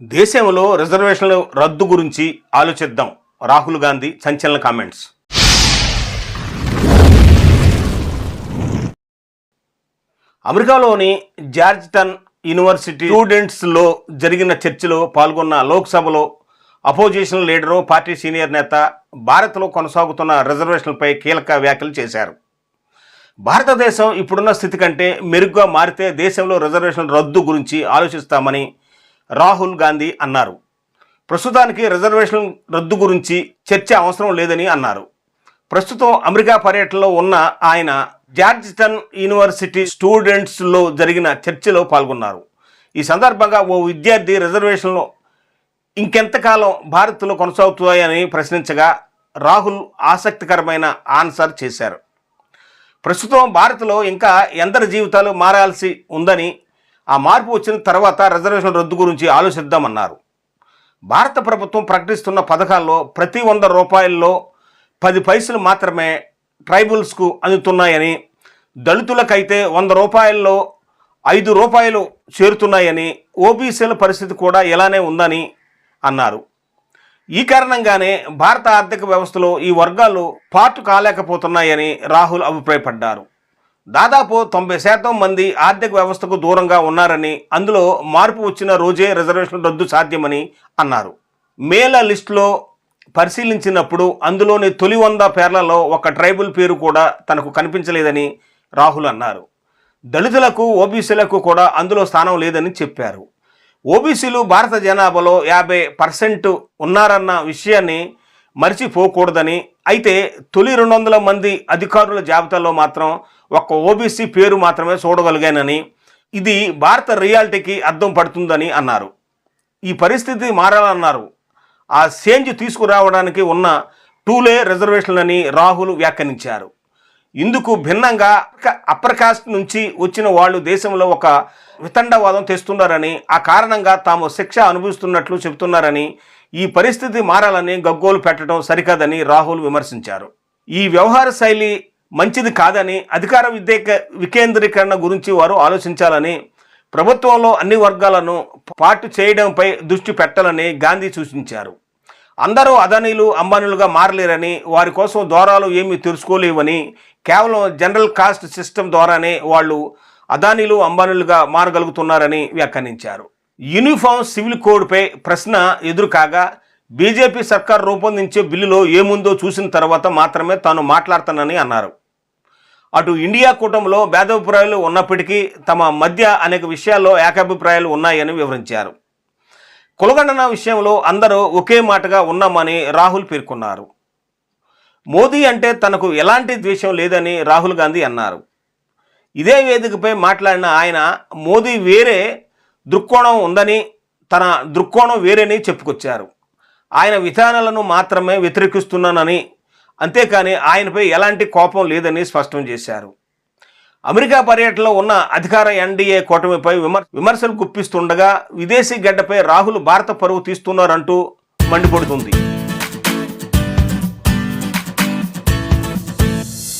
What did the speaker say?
దేశంలో రిజర్వేషన్ల రద్దు గురించి ఆలోచిద్దాం. రాహుల్ గాంధీ సంచలన కామెంట్స్. అమెరికాలోని జార్జ్టన్ యూనివర్సిటీ స్టూడెంట్స్లో జరిగిన చర్చలో పాల్గొన్న లోక్సభలో అపోజిషన్ లీడరు పార్టీ సీనియర్ నేత భారత్లో కొనసాగుతున్న రిజర్వేషన్లపై కీలక వ్యాఖ్యలు చేశారు. భారతదేశం ఇప్పుడున్న స్థితి కంటే మెరుగ్గా మారితే దేశంలో రిజర్వేషన్ల రద్దు గురించి ఆలోచిస్తామని రాహుల్ గాంధీ అన్నారు. ప్రస్తుతానికి రిజర్వేషన్ రద్దు గురించి చర్చ అవసరం లేదని అన్నారు. ప్రస్తుతం అమెరికా పర్యటనలో ఉన్న ఆయన జార్జిటన్ యూనివర్సిటీ స్టూడెంట్స్లో జరిగిన చర్చలో పాల్గొన్నారు. ఈ సందర్భంగా ఓ విద్యార్థి రిజర్వేషన్లో ఇంకెంతకాలం భారత్లో కొనసాగుతాయని ప్రశ్నించగా రాహుల్ ఆసక్తికరమైన ఆన్సర్ చేశారు. ప్రస్తుతం భారత్లో ఇంకా ఎందరి జీవితాలు మారాల్సి ఉందని ఆ మార్పు వచ్చిన తర్వాత రిజర్వేషన్ రద్దు గురించి ఆలోచిద్దామన్నారు. భారత ప్రభుత్వం ప్రకటిస్తున్న పథకాల్లో ప్రతి వంద రూపాయల్లో పది పైసలు మాత్రమే ట్రైబల్స్కు అందుతున్నాయని దళితులకైతే వంద రూపాయల్లో ఐదు రూపాయలు చేరుతున్నాయని ఓబీసీల పరిస్థితి కూడా ఇలానే ఉందని అన్నారు. ఈ కారణంగానే భారత ఆర్థిక వ్యవస్థలో ఈ వర్గాలు పాటు కాలేకపోతున్నాయని రాహుల్ అభిప్రాయపడ్డారు. దాదాపు తొంభై శాతం మంది ఆర్థిక వ్యవస్థకు దూరంగా ఉన్నారని అందులో మార్పు వచ్చిన రోజే రిజర్వేషన్ రద్దు సాధ్యమని అన్నారు. మేల లిస్టులో పరిశీలించినప్పుడు అందులోని తొలి వంద పేర్లలో ఒక ట్రైబల్ పేరు కూడా తనకు కనిపించలేదని రాహుల్ అన్నారు. దళితులకు ఓబీసీలకు కూడా అందులో స్థానం లేదని చెప్పారు. ఓబీసీలు భారత జనాభాలో యాభై పర్సెంట్ ఉన్నారన్న విషయాన్ని మర్చిపోకూడదని. అయితే తొలి రెండు వందల మంది అధికారుల జాబితాలో మాత్రం ఒక ఓబీసీ పేరు మాత్రమే చూడగలిగానని ఇది భారత రియాలిటీకి అర్థం పడుతుందని అన్నారు. ఈ పరిస్థితి మారాలన్నారు. ఆ చేంజ్ తీసుకురావడానికి ఉన్న టూలే రిజర్వేషన్లని రాహుల్ వ్యాఖ్యానించారు. ఇందుకు భిన్నంగా అప్పర్ కాస్ట్ నుంచి వచ్చిన వాళ్ళు దేశంలో ఒక వితండవాదం తెస్తున్నారని ఆ కారణంగా తాము శిక్ష అనుభవిస్తున్నట్లు చెబుతున్నారని ఈ పరిస్థితి మారాలని గగ్గోలు పెట్టడం సరికాదని రాహుల్ విమర్శించారు. ఈ వ్యవహార శైలి మంచిది కాదని అధికార విద్యేక వికేంద్రీకరణ గురించి వారు ఆలోచించాలని ప్రభుత్వంలో అన్ని వర్గాలను పాటు చేయడంపై దృష్టి పెట్టాలని గాంధీ సూచించారు. అందరూ అదానీలు అంబానీలుగా మారలేరని వారి కోసం ద్వారాలు ఏమీ తెలుసుకోలేవని కేవలం జనరల్ కాస్ట్ సిస్టమ్ ద్వారానే వాళ్ళు అదానీలు అంబానీలుగా మారగలుగుతున్నారని వ్యాఖ్యానించారు. యూనిఫామ్ సివిల్ కోడ్పై ప్రశ్న ఎదురు కాగా బీజేపీ సర్కార్ రూపొందించే బిల్లులో ఏముందో చూసిన తర్వాత మాత్రమే తాను మాట్లాడతానని అన్నారు. అటు ఇండియా కూటమిలో భేదాభిప్రాయాలు ఉన్నప్పటికీ తమ మధ్య అనేక విషయాల్లో ఏకాభిప్రాయాలు ఉన్నాయని వివరించారు. కులగణన విషయంలో అందరూ ఒకే మాటగా ఉన్నామని రాహుల్ పేర్కొన్నారు. మోదీ అంటే తనకు ఎలాంటి ద్వేషం లేదని రాహుల్ గాంధీ అన్నారు. ఇదే వేదికపై మాట్లాడిన ఆయన మోదీ వేరే దృక్కోణం ఉందని తన దృక్కోణం వేరేని చెప్పుకొచ్చారు. ఆయన విధానాలను మాత్రమే వ్యతిరేకిస్తున్నానని అంతేకాని ఆయనపై ఎలాంటి కోపం లేదని స్పష్టం చేశారు. అమెరికా పర్యటనలో ఉన్న అధికార ఎన్డీఏ కూటమిపై విమర్ విమర్శలు గుప్పిస్తుండగా విదేశీ గడ్డపై రాహుల్ భారత పరువు తీస్తున్నారంటూ మండిపడుతుంది.